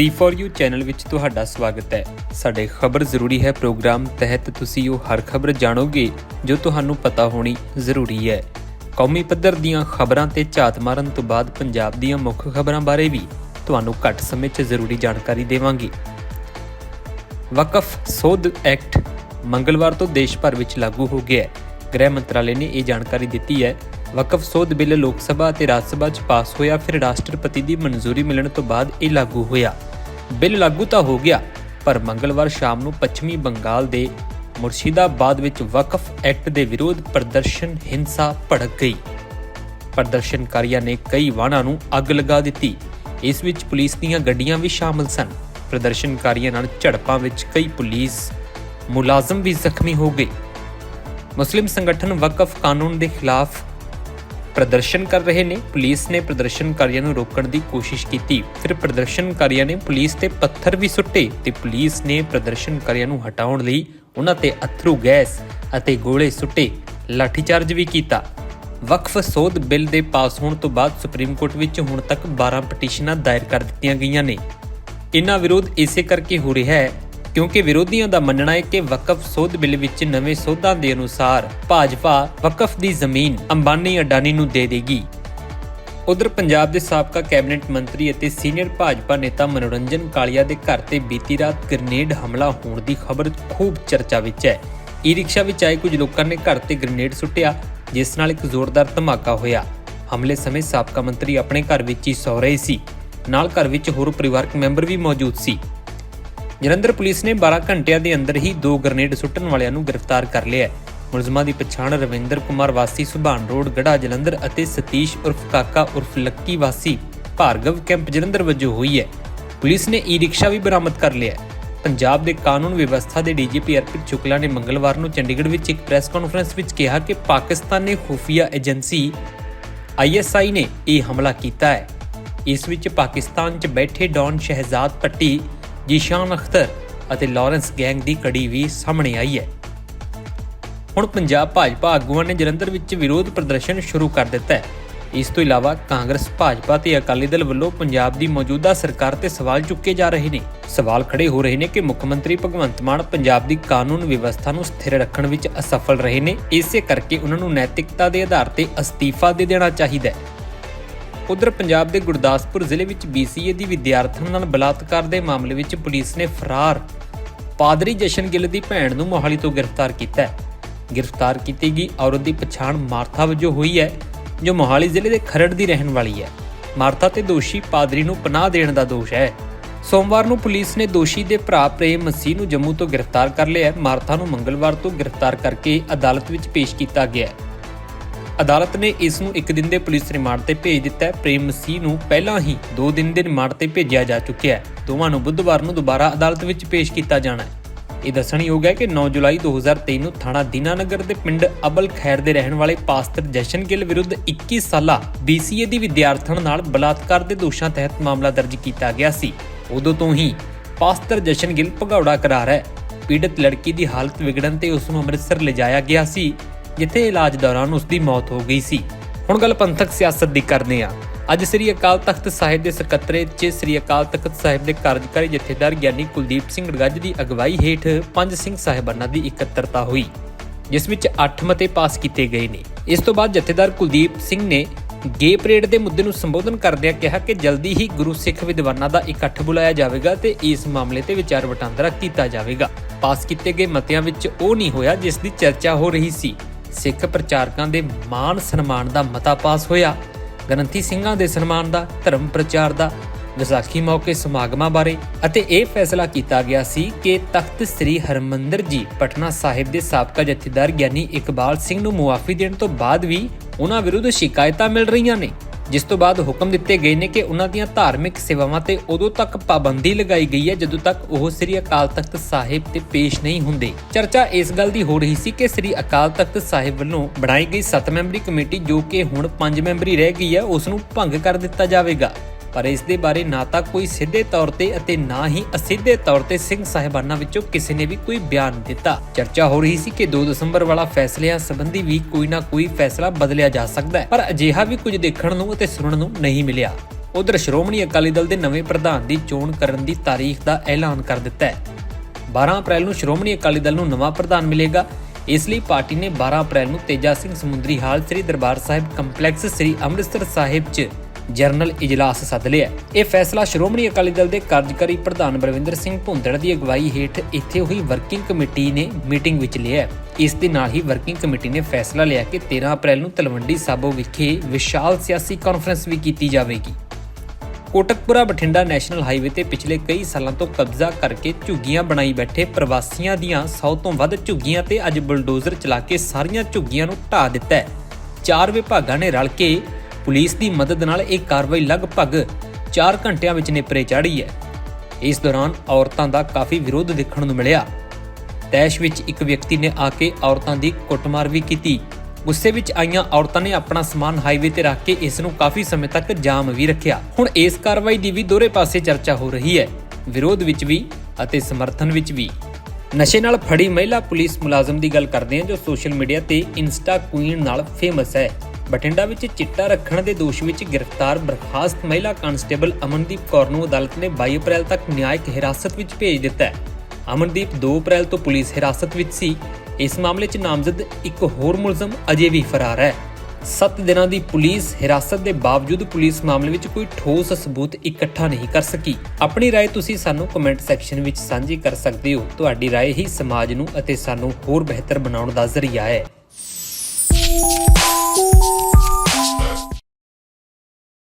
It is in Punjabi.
C4U ਚੈਨਲ ਵਿੱਚ ਤੁਹਾਡਾ ਸਵਾਗਤ ਹੈ। ਸਾਡੇ ਖਬਰ ਜ਼ਰੂਰੀ ਹੈ ਪ੍ਰੋਗਰਾਮ ਤਹਿਤ ਤੁਸੀਂ ਉਹ ਹਰ ਖਬਰ ਜਾਣੋਗੇ ਜੋ ਤੁਹਾਨੂੰ ਪਤਾ ਹੋਣੀ ਜ਼ਰੂਰੀ ਹੈ। ਕੌਮੀ ਪੱਧਰ ਦੀਆਂ ਖਬਰਾਂ ਤੇ ਝਾਤ ਮਾਰਨ ਤੋਂ ਬਾਅਦ ਪੰਜਾਬ ਦੀਆਂ ਮੁੱਖ ਖਬਰਾਂ ਬਾਰੇ ਵੀ ਤੁਹਾਨੂੰ ਘੱਟ ਸਮੇਂ 'ਚ ਜ਼ਰੂਰੀ ਜਾਣਕਾਰੀ ਦੇਵਾਂਗੇ। ਵਕਫ ਸੋਧ ਐਕਟ ਮੰਗਲਵਾਰ ਤੋਂ ਦੇਸ਼ ਭਰ ਵਿੱਚ ਲਾਗੂ ਹੋ ਗਿਆ ਹੈ। ਗ੍ਰਹਿ ਮੰਤਰਾਲੇ ਨੇ ਇਹ ਜਾਣਕਾਰੀ ਦਿੱਤੀ ਹੈ, ਵਕਫ ਸੋਧ ਬਿੱਲ ਲੋਕ ਸਭਾ ਅਤੇ ਰਾਜ ਸਭਾ 'ਚ ਪਾਸ ਹੋਇਆ ਫਿਰ ਰਾਸ਼ਟਰਪਤੀ ਦੀ ਮਨਜ਼ੂਰੀ ਮਿਲਣ ਤੋਂ ਬਾਅਦ ਇਹ ਲਾਗੂ ਹੋਇਆ। ਬਿੱਲ ਲਾਗੂ ਤਾਂ ਹੋ ਗਿਆ, ਪਰ ਮੰਗਲਵਾਰ ਸ਼ਾਮ ਨੂੰ ਪੱਛਮੀ ਬੰਗਾਲ ਦੇ ਮੁਰਸ਼ਿਦਾਬਾਦ ਵਿੱਚ ਵਕਫ ਐਕਟ ਦੇ ਵਿਰੋਧ ਪ੍ਰਦਰਸ਼ਨ ਹਿੰਸਾ ਭੜਕ ਗਈ। ਪ੍ਰਦਰਸ਼ਨਕਾਰੀਆਂ ਨੇ ਕਈ ਵਾਹਨਾਂ ਨੂੰ ਅੱਗ ਲਗਾ ਦਿੱਤੀ। ਇਸ ਵਿੱਚ ਪੁਲਿਸ ਦੀਆਂ ਗੱਡੀਆਂ ਵੀ ਸ਼ਾਮਲ ਸਨ। ਪ੍ਰਦਰਸ਼ਨਕਾਰੀਆਂ ਨਾਲ ਝੜਪਾਂ ਵਿੱਚ ਕਈ ਪੁਲਿਸ ਮੁਲਾਜ਼ਮ ਵੀ ਜ਼ਖਮੀ ਹੋ ਗਏ। ਮੁਸਲਿਮ ਸੰਗਠਨ ਵਕਫ ਕਾਨੂੰਨ ਦੇ ਖਿਲਾਫ ਪ੍ਰਦਰਸ਼ਨ ਕਰ ਰਹੇ ਨੇ। ਪੁਲਿਸ ਨੇ ਪ੍ਰਦਰਸ਼ਨਕਾਰੀਆਂ ਨੂੰ ਰੋਕਣ ਦੀ ਕੋਸ਼ਿਸ਼ ਕੀਤੀ। ਫਿਰ ਪ੍ਰਦਰਸ਼ਨਕਾਰੀਆਂ ਨੇ ਪੁਲਿਸ ਤੇ ਪੱਥਰ ਵੀ ਸੁੱਟੇ ਤੇ ਪੁਲਿਸ ਨੇ ਪ੍ਰਦਰਸ਼ਨਕਾਰੀਆਂ ਨੂੰ ਹਟਾਉਣ ਲਈ ਉਹਨਾਂ ਤੇ ਅਥਰੂ ਗੈਸ ਅਤੇ ਗੋਲੇ ਸੁੱਟੇ, ਲਾਠੀਚਾਰਜ ਵੀ ਕੀਤਾ। ਵਕਫ ਸੋਧ ਬਿੱਲ ਦੇ ਪਾਸ ਹੋਣ ਤੋਂ ਬਾਅਦ ਸੁਪਰੀਮ ਕੋਰਟ ਵਿੱਚ ਹੁਣ ਤੱਕ 12 ਪਟੀਸ਼ਨਾਂ ਦਾਇਰ ਕਰ ਦਿੱਤੀਆਂ ਗਈਆਂ ਨੇ। ਇਨ੍ਹਾਂ ਵਿਰੋਧ ਇਸੇ ਕਰਕੇ ਹੋ ਰਿਹਾ ਹੈ ਕਿਉਂਕਿ ਵਿਰੋਧੀਆਂ ਦਾ ਮੰਨਣਾ ਹੈ ਕਿ ਵਕਫ ਸੋਧ ਬਿੱਲ ਵਿੱਚ ਨਵੇਂ ਸੋਧਾਂ ਦੇ ਅਨੁਸਾਰ ਭਾਜਪਾ ਵਕਫ ਦੀ ਜ਼ਮੀਨ ਅੰਬਾਨੀ ਅਡਾਨੀ ਨੂੰ ਦੇ ਦੇਗੀ। ਉਧਰ ਪੰਜਾਬ ਦੇ ਸਾਬਕਾ ਕੈਬਨਿਟ ਮੰਤਰੀ ਅਤੇ ਸੀਨੀਅਰ ਭਾਜਪਾ ਨੇਤਾ ਮਨੋਰੰਜਨ ਕਾਲੀਆ ਦੇ ਘਰ ਤੇ ਬੀਤੀ ਰਾਤ ਗ੍ਰਨੇਡ ਹਮਲਾ ਹੋਣ ਦੀ ਖਬਰ ਖੂਬ ਚਰਚਾ ਵਿੱਚ ਹੈ। ਈ ਰਿਕਸ਼ਾ ਵਿੱਚ ਆਏ ਕੁਝ ਲੋਕਾਂ ਨੇ ਘਰ ਤੇ ਗ੍ਰਨੇਡ ਸੁੱਟਿਆ, ਜਿਸ ਨਾਲ ਇੱਕ ਜ਼ੋਰਦਾਰ ਧਮਾਕਾ ਹੋਇਆ। ਹਮਲੇ ਸਮੇਂ ਸਾਬਕਾ ਮੰਤਰੀ ਆਪਣੇ ਘਰ ਵਿੱਚ ਹੀ ਸੌ ਰਹੇ ਸੀ। ਨਾਲ ਘਰ ਵਿੱਚ ਹੋਰ ਪਰਿਵਾਰਕ ਮੈਂਬਰ ਵੀ ਮੌਜੂਦ ਸੀ। ਜਲੰਧਰ ਪੁਲਿਸ ਨੇ 12 ਘੰਟਿਆਂ ਦੇ ਅੰਦਰ ਹੀ ਦੋ ਗ੍ਰਨੇਡ ਸੁੱਟਣ ਵਾਲਿਆਂ ਨੂੰ ਗ੍ਰਿਫਤਾਰ ਕਰ ਲਿਆ ਹੈ। ਮੁਲਜ਼ਮਾਂ ਦੀ ਪਛਾਣ ਰਵਿੰਦਰ ਕੁਮਾਰ ਵਾਸੀ, ਸੁਭਾਨ ਰੋਡ ਗੜਾ ਜਲੰਧਰ ਅਤੇ ਸਤੀਸ਼ ਉਰਫ ਕਾਕਾ ਉਰਫ ਲੱਕੀ ਵਾਸੀ ਭਾਰਗਵ ਕੈਂਪ ਜਲੰਧਰ ਵਜੋਂ ਹੋਈ ਹੈ। ਪੁਲਿਸ ਨੇ ਈ ਰਿਕਸ਼ਾ ਵੀ ਬਰਾਮਦ ਕਰ ਲਿਆ ਹੈ। ਪੰਜਾਬ ਦੇ ਕਾਨੂੰਨ ਵਿਵਸਥਾ ਦੇ ਡੀਜੀਪੀ ਅਰਪਿਤ ਸ਼ੁਕਲਾ ਨੇ ਮੰਗਲਵਾਰ ਨੂੰ ਚੰਡੀਗੜ੍ਹ ਵਿੱਚ ਇੱਕ ਪ੍ਰੈਸ ਕਾਨਫਰੰਸ ਵਿੱਚ ਕਿਹਾ ਕਿ ਪਾਕਿਸਤਾਨੀ ਖੁਫੀਆ ਏਜੰਸੀ ਆਈਐਸਆਈ ਨੇ ਇਹ ਹਮਲਾ ਕੀਤਾ ਹੈ। ਇਸ ਵਿੱਚ ਪਾਕਿਸਤਾਨ 'ਚ ਬੈਠੇ ਡੌਨ ਸ਼ਹਿਜ਼ਾਦ ਪੱਟੀ ਜੀਸ਼ਾਨ ਅਖਤਰ ਅਤੇ ਲਾਰੈਂਸ ਗੈਂਗ ਦੀ ਕੜੀ ਵੀ ਸਾਹਮਣੇ ਆਈ ਹੈ। ਹੁਣ ਪੰਜਾਬ ਭਾਜਪਾ ਆਗੂਆਂ ਨੇ ਜਲੰਧਰ ਵਿੱਚ ਵਿਰੋਧ ਪ੍ਰਦਰਸ਼ਨ ਸ਼ੁਰੂ ਕਰ ਦਿੱਤਾ ਹੈ। ਇਸ ਤੋਂ ਇਲਾਵਾ ਕਾਂਗਰਸ, ਭਾਜਪਾ ਤੇ ਅਕਾਲੀ ਦਲ ਵੱਲੋਂ ਪੰਜਾਬ ਦੀ ਮੌਜੂਦਾ ਸਰਕਾਰ ਤੇ ਸਵਾਲ ਚੁੱਕੇ ਜਾ ਰਹੇ ਨੇ। ਸਵਾਲ ਖੜੇ ਹੋ ਰਹੇ ਨੇ ਕਿ ਮੁੱਖ ਮੰਤਰੀ ਭਗਵੰਤ ਮਾਨ ਪੰਜਾਬ ਦੀ ਕਾਨੂੰਨ ਵਿਵਸਥਾ ਨੂੰ ਸਥਿਰ ਰੱਖਣ ਵਿੱਚ ਅਸਫਲ ਰਹੇ ਨੇ। ਇਸੇ ਕਰਕੇ ਉਹਨਾਂ ਨੂੰ ਨੈਤਿਕਤਾ ਦੇ ਆਧਾਰ ਤੇ ਅਸਤੀਫਾ ਦੇ ਦੇਣਾ ਚਾਹੀਦਾ ਹੈ। ਉਧਰ ਪੰਜਾਬ ਦੇ ਗੁਰਦਾਸਪੁਰ ਜ਼ਿਲ੍ਹੇ ਵਿੱਚ BCA ਦੀ ਵਿਦਿਆਰਥਣ ਨਾਲ ਬਲਾਤਕਾਰ ਦੇ ਮਾਮਲੇ ਵਿੱਚ ਪੁਲਿਸ ਨੇ ਫਰਾਰ। ਪਾਦਰੀ ਜਸ਼ਨ ਗਿੱਲ ਦੀ ਭੈਣ ਨੂੰ ਮੋਹਾਲੀ ਤੋਂ ਗ੍ਰਿਫਤਾਰ ਕੀਤਾ ਹੈ। ਗ੍ਰਿਫਤਾਰ ਕੀਤੀ ਗਈ ਔਰਤ ਦੀ ਪਛਾਣ ਮਾਰਥਾ ਵਜੋਂ ਹੋਈ ਹੈ, ਜੋ ਮੋਹਾਲੀ ਜ਼ਿਲ੍ਹੇ ਦੇ ਖਰੜ ਦੀ ਰਹਿਣ ਵਾਲੀ ਹੈ। ਮਾਰਥਾ ਤੇ ਦੋਸ਼ੀ ਪਾਦਰੀ ਨੂੰ ਪਨਾਹ ਦੇਣ ਦਾ ਦੋਸ਼ ਹੈ। ਸੋਮਵਾਰ ਨੂੰ ਪੁਲਿਸ ਨੇ ਦੋਸ਼ੀ ਦੇ ਭਰਾ ਪ੍ਰੇਮ ਮਸੀਹ ਨੂੰ ਜੰਮੂ ਤੋਂ ਗ੍ਰਿਫਤਾਰ ਕਰ ਲਿਆ ਮਾਰਥਾ ਨੂੰ ਮੰਗਲਵਾਰ ਤੋਂ ਗ੍ਰਿਫਤਾਰ ਕਰਕੇ ਅਦਾਲਤ ਵਿੱਚ ਪੇਸ਼ ਕੀਤਾ ਗਿਆ ਹੈ। ਅਦਾਲਤ ਨੇ ਇਸ ਨੂੰ ਇੱਕ ਦਿਨ ਦੇ ਪੁਲਿਸ ਰਿਮਾਂਡ ਤੇ ਭੇਜ ਦਿੱਤਾ ਹੈ। ਪ੍ਰੇਮ ਮਸੀਹ ਨੂੰ ਪਹਿਲਾਂ ਹੀ 2 ਦਿਨ ਦੇ ਰਿਮਾਂਡ ਤੇ ਭੇਜਿਆ ਜਾ ਚੁੱਕਿਆ ਹੈ। ਦੋਵਾਂ ਨੂੰ ਬੁੱਧਵਾਰ ਨੂੰ ਦੁਬਾਰਾ ਅਦਾਲਤ ਵਿੱਚ ਪੇਸ਼ ਕੀਤਾ ਜਾਣਾ ਹੈ। ਇਹ ਦੱਸਣਯੋਗ ਹੈ ਕਿ 9 ਜੁਲਾਈ 2023 ਨੂੰ ਥਾਣਾ ਦੀਨਾਨਗਰ ਦੇ ਪਿੰਡ ਅਬਲ ਖੈਰ ਦੇ ਰਹਿਣ ਵਾਲੇ ਪਾਸਟਰ ਜਸ਼ਨ ਗਿੱਲ ਵਿਰੁੱਧ 21 ਸਾਲਾ BCA ਦੀ ਵਿਦਿਆਰਥਣ ਨਾਲ ਬਲਾਤਕਾਰ ਦੇ ਦੋਸ਼ਾਂ ਤਹਿਤ ਮਾਮਲਾ ਦਰਜ ਕੀਤਾ ਗਿਆ ਸੀ। ਉਦੋਂ ਤੋਂ ਹੀ ਪਾਸਟਰ ਜਸ਼ਨ ਗਿੱਲ ਭਗੌੜਾ ਕਰਾਰ ਹੈ। ਪੀੜਤ ਲੜਕੀ ਦੀ ਹਾਲਤ ਵਿਗੜਨ ਤੇ ਉਸ ਨੂੰ ਅੰਮ੍ਰਿਤਸਰ ਲਿਜਾਇਆ ਗਿਆ ਸੀ। ਜਿੱਥੇ ਇਲਾਜ ਦੌਰਾਨ ਉਸ ਦੀ ਮੌਤ ਹੋ ਗਈ ਸੀ। ਹੁਣ ਗੱਲ ਪੰਥਕ ਸਿਆਸਤ ਦੀ ਕਰਦੇ ਹਾਂ ਅੱਜ ਸ੍ਰੀ ਅਕਾਲ ਤਖਤ ਸਾਹਿਬ ਦੇ ਸਕੱਤਰੇਤ 'ਚ ਸ੍ਰੀ ਅਕਾਲ ਤਖਤ ਸਾਹਿਬ ਦੇ ਕਾਰਜਕਾਰੀ ਜਥੇਦਾਰ ਗਿਆਨੀ ਕੁਲਦੀਪ ਸਿੰਘ ਗੱਜ ਦੀ ਅਗਵਾਈ ਹੇਠ ਪੰਜ ਸਿੰਘ ਸਾਹਿਬਾਨਾਂ ਦੀ ਇਕੱਤਰਤਾ ਹੋਈ, ਜਿਸ ਵਿੱਚ 8 ਮਤੇ ਪਾਸ ਕੀਤੇ ਗਏ ਨੇ। ਇਸ ਤੋਂ ਬਾਅਦ ਜਥੇਦਾਰ ਕੁਲਦੀਪ ਸਿੰਘ ਨੇ ਗੇ ਪਰੇਡ ਦੇ ਮੁੱਦੇ ਨੂੰ ਸੰਬੋਧਨ ਕਰਦਿਆਂ ਕਿਹਾ ਕਿ ਜਲਦੀ ਹੀ ਗੁਰੂ ਸਿੱਖ ਵਿਦਵਾਨਾਂ ਦਾ ਇਕੱਠ ਬੁਲਾਇਆ ਜਾਵੇਗਾ ਤੇ ਇਸ ਮਾਮਲੇ ਤੇ ਵਿਚਾਰ ਵਟਾਂਦਰਾ ਕੀਤਾ ਜਾਵੇਗਾ। ਪਾਸ ਕੀਤੇ ਗਏ ਮਤਿਆਂ ਵਿੱਚ ਉਹ ਨਹੀਂ ਹੋਇਆ ਜਿਸ ਦੀ ਚਰਚਾ ਹੋ ਰਹੀ ਸੀ। ਸਿੱਖ ਪ੍ਰਚਾਰਕਾਂ ਦੇ ਮਾਨ ਸਨਮਾਨ ਦਾ ਮਤਾ ਪਾਸ ਹੋਇਆ। ਗ੍ਰੰਥੀ ਸਿੰਘਾਂ ਦੇ ਸਨਮਾਨ ਦਾ, ਧਰਮ ਪ੍ਰਚਾਰ ਦਾ, ਵਿਸਾਖੀ ਮੌਕੇ ਸਮਾਗਮਾਂ ਬਾਰੇ ਅਤੇ ਇਹ ਫੈਸਲਾ ਕੀਤਾ ਗਿਆ ਸੀ ਕਿ ਤਖਤ ਸ੍ਰੀ ਹਰਮੰਦਰ ਜੀ, ਪਟਨਾ ਸਾਹਿਬ ਦੇ ਸਾਬਕਾ ਜਥੇਦਾਰ ਗਿਆਨੀ ਇਕਬਾਲ ਸਿੰਘ ਨੂੰ ਮੁਆਫੀ ਦੇਣ ਤੋਂ ਬਾਅਦ ਵੀ ਉਹਨਾਂ ਵਿਰੁੱਧ ਸ਼ਿਕਾਇਤਾਂ ਮਿਲ ਰਹੀਆਂ ਨੇ। ਜਿਸ ਤੋਂ ਬਾਅਦ ਹੁਕਮ ਦਿੱਤੇ ਗਏ ਨੇ ਕਿ ਉਹਨਾਂ ਦੀਆਂ ਧਾਰਮਿਕ ਸੇਵਾਵਾਂ ਤੇ ਉਦੋਂ ਤੱਕ ਪਾਬੰਦੀ ਲਗਾਈ ਗਈ ਹੈ ਜਦੋਂ ਤੱਕ ਉਹ ਸ੍ਰੀ ਅਕਾਲ ਤਖਤ ਸਾਹਿਬ ਤੇ ਪੇਸ਼ ਨਹੀਂ ਹੁੰਦੇ। ਚਰਚਾ ਇਸ ਗੱਲ ਦੀ ਹੋ ਰਹੀ ਸੀ ਕਿ ਸ੍ਰੀ ਅਕਾਲ ਤਖਤ ਸਾਹਿਬ ਵੱਲੋਂ ਬਣਾਈ ਗਈ 7 ਮੈਂਬਰੀ ਕਮੇਟੀ ਜੋ ਕਿ ਹੁਣ 5 ਮੈਂਬਰੀ ਰਹਿ ਗਈ ਹੈ, ਉਸ ਨੂੰ ਭੰਗ ਕਰ ਦਿੱਤਾ ਜਾਵੇਗਾ। ਪਰ ਇਸ ਦੇ ਬਾਰੇ ਨਾ ਤਾਂ ਕੋਈ ਸਿੱਧੇ ਤੌਰ ਤੇ ਅਤੇ ਨਾ ਹੀ ਅਸਿੱਧੇ ਤੌਰ ਤੇ ਸਿੰਘ ਸਾਹਿਬਾਨਾਂ ਵਿੱਚੋਂ ਕਿਸੇ ਨੇ ਵੀ ਕੋਈ ਬਿਆਨ ਦਿੱਤਾ। ਚਰਚਾ ਹੋ ਰਹੀ ਸੀ ਕਿ 2 ਦਸੰਬਰ ਵਾਲਾ ਫੈਸਲਿਆਂ ਸੰਬੰਧੀ ਵੀ ਕੋਈ ਨਾ ਕੋਈ ਫੈਸਲਾ ਬਦਲਿਆ ਜਾ ਸਕਦਾ ਹੈ, ਪਰ ਅਜਿਹਾ ਵੀ ਕੁਝ ਦੇਖਣ ਨੂੰ ਅਤੇ ਸੁਣਨ ਨੂੰ ਨਹੀਂ ਮਿਲਿਆ। ਉਧਰ ਸ਼੍ਰੋਮਣੀ ਅਕਾਲੀ ਦਲ ਦੇ ਨਵੇਂ ਪ੍ਰਧਾਨ ਦੀ ਚੋਣ ਕਰਨ ਦੀ ਤਾਰੀਖ ਦਾ ਐਲਾਨ ਕਰ ਦਿੱਤਾ ਹੈ। 12 ਅਪ੍ਰੈਲ ਨੂੰ ਸ਼੍ਰੋਮਣੀ ਅਕਾਲੀ ਦਲ ਨੂੰ ਨਵਾਂ ਪ੍ਰਧਾਨ ਮਿਲੇਗਾ। ਇਸ ਲਈ ਪਾਰਟੀ ਨੇ 12 ਅਪ੍ਰੈਲ ਨੂੰ ਤੇਜਾ ਸਿੰਘ ਸਮੁੰਦਰੀ ਹਾਲ ਸ੍ਰੀ ਦਰਬਾਰ ਸਾਹਿਬ ਕੰਪਲੈਕਸ ਸ੍ਰੀ ਅੰਮ੍ਰਿਤਸਰ ਸਾਹਿਬ 'ਚ ਜਰਨਲ ਇਜਲਾਸ ਸੱਦ ਲਿਆ ਇਹ ਫੈਸਲਾ ਸ਼੍ਰੋਮਣੀ ਅਕਾਲੀ ਦਲ ਦੇ ਕਾਰਜਕਾਰੀ ਪ੍ਰਧਾਨ ਬਲਵਿੰਦਰ ਸਿੰਘ ਭੁੰਦੜ ਦੀ ਅਗਵਾਈ ਹੇਠ ਇੱਥੇ ਹੋਈ ਵਰਕਿੰਗ ਕਮੇਟੀ ਨੇ ਮੀਟਿੰਗ ਵਿੱਚ ਲਿਆ ਇਸ ਦੇ ਨਾਲ ਹੀ ਵਰਕਿੰਗ ਕਮੇਟੀ ਨੇ ਫੈਸਲਾ ਲਿਆ ਕਿ 13 ਅਪ੍ਰੈਲ ਨੂੰ ਤਲਵੰਡੀ ਸਾਬੋ ਵਿਖੇ ਵਿਸ਼ਾਲ ਸਿਆਸੀ ਕਾਨਫਰੰਸ ਵੀ ਕੀਤੀ ਜਾਵੇਗੀ। ਕੋਟਕਪੁਰਾ ਬਠਿੰਡਾ ਨੈਸ਼ਨਲ ਹਾਈਵੇ ਤੇ ਪਿਛਲੇ ਕਈ ਸਾਲਾਂ ਤੋਂ ਕਬਜ਼ਾ ਕਰਕੇ ਝੁੱਗੀਆਂ ਬਣਾਈ ਬੈਠੇ ਪ੍ਰਵਾਸੀਆਂ ਦੀਆਂ 100 ਤੋਂ ਵੱਧ ਝੁੱਗੀਆਂ ਤੇ ਅੱਜ ਬੁਲਡੋਜ਼ਰ ਚਲਾ ਕੇ ਸਾਰੀਆਂ ਝੁੱਗੀਆਂ ਨੂੰ ਢਾਹ ਦਿੱਤਾ ਹੈ। ਚਾਰ ਵਿਭਾਗਾਂ ਨੇ ਰਲ ਕੇ ਪੁਲਿਸ ਦੀ ਮਦਦ ਨਾਲ ਇਹ ਕਾਰਵਾਈ ਲਗਭਗ 4 ਘੰਟਿਆਂ ਵਿੱਚ ਨਿਪਰੇ ਚਾੜੀ ਹੈ। ਇਸ ਦੌਰਾਨ ਔਰਤਾਂ ਦਾ ਕਾਫੀ ਵਿਰੋਧ ਦੇਖਣ ਨੂੰ ਮਿਲਿਆ। ਤੈਸ਼ ਵਿੱਚ ਇੱਕ ਵਿਅਕਤੀ ਨੇ ਆ ਕੇ ਔਰਤਾਂ ਦੀ ਕੁੱਟਮਾਰ ਵੀ ਕੀਤੀ। ਗੁੱਸੇ ਵਿੱਚ ਆਈਆਂ ਔਰਤਾਂ ਨੇ ਆਪਣਾ ਸਮਾਨ ਹਾਈਵੇ ਤੇ ਰੱਖ ਕੇ ਇਸ ਨੂੰ ਕਾਫੀ ਸਮੇਂ ਤੱਕ ਜਾਮ ਵੀ ਰੱਖਿਆ। ਹੁਣ ਇਸ ਕਾਰਵਾਈ ਦੀ ਵੀ ਦੋਹਰੇ ਪਾਸੇ ਚਰਚਾ ਹੋ ਰਹੀ ਹੈ। ਵਿਰੋਧ ਵਿੱਚ ਵੀ ਅਤੇ ਸਮਰਥਨ ਵਿੱਚ ਵੀ। ਨਸ਼ੇ ਨਾਲ ਫੜੀ ਮਹਿਲਾ ਪੁਲਿਸ ਮੁਲਾਜ਼ਮ ਦੀ ਗੱਲ ਕਰਦੇ ਹਾਂ ਜੋ ਸੋਸ਼ਲ ਮੀਡੀਆ ਤੇ ਇੰਸਟਾ ਕੁਈਨ ਨਾਲ ਫੇਮਸ ਹੈ। ਬਠਿੰਡਾ ਵਿੱਚ ਚਿੱਟਾ ਰੱਖਣ ਦੇ ਦੋਸ਼ ਵਿੱਚ ਗ੍ਰਿਫਤਾਰ ਬਰਖਾਸਤ ਮਹਿਲਾ ਕਾਂਸਟੇਬਲ ਅਮਨਦੀਪ ਕੌਰ ਨੂੰ ਅਦਾਲਤ ਨੇ 22 ਅਪ੍ਰੈਲ ਤੱਕ ਨਿਆਇਕ ਹਿਰਾਸਤ ਵਿੱਚ ਭੇਜ ਦਿੱਤਾ ਹੈ ਅਮਨਦੀਪ 2 ਅਪ੍ਰੈਲ ਤੋਂ ਪੁਲਿਸ ਹਿਰਾਸਤ ਵਿੱਚ ਸੀ ਇਸ ਮਾਮਲੇ 'ਚ ਨਾਮਜ਼ਦ ਇੱਕ ਹੋਰ ਮੁਲਜ਼ਮ ਅਜੇ ਵੀ ਫਰਾਰ ਹੈ 7 ਦਿਨਾਂ ਦੀ ਪੁਲਿਸ ਹਿਰਾਸਤ ਦੇ ਬਾਵਜੂਦ ਪੁਲਿਸ ਮਾਮਲੇ ਵਿੱਚ ਕੋਈ ਠੋਸ ਸਬੂਤ ਇਕੱਠਾ ਨਹੀਂ ਕਰ ਸਕੀ ਆਪਣੀ رائے ਤੁਸੀਂ ਸਾਨੂੰ ਕਮੈਂਟ ਸੈਕਸ਼ਨ ਵਿੱਚ ਸਾਂਝੀ ਕਰ ਸਕਦੇ ਹੋ ਤੁਹਾਡੀ رائے ਹੀ ਸਮਾਜ ਨੂੰ ਅਤੇ ਸਾਨੂੰ ਹੋਰ ਬਿਹਤਰ ਬਣਾਉਣ ਦਾ ਜ਼ਰੀਆ ਹੈ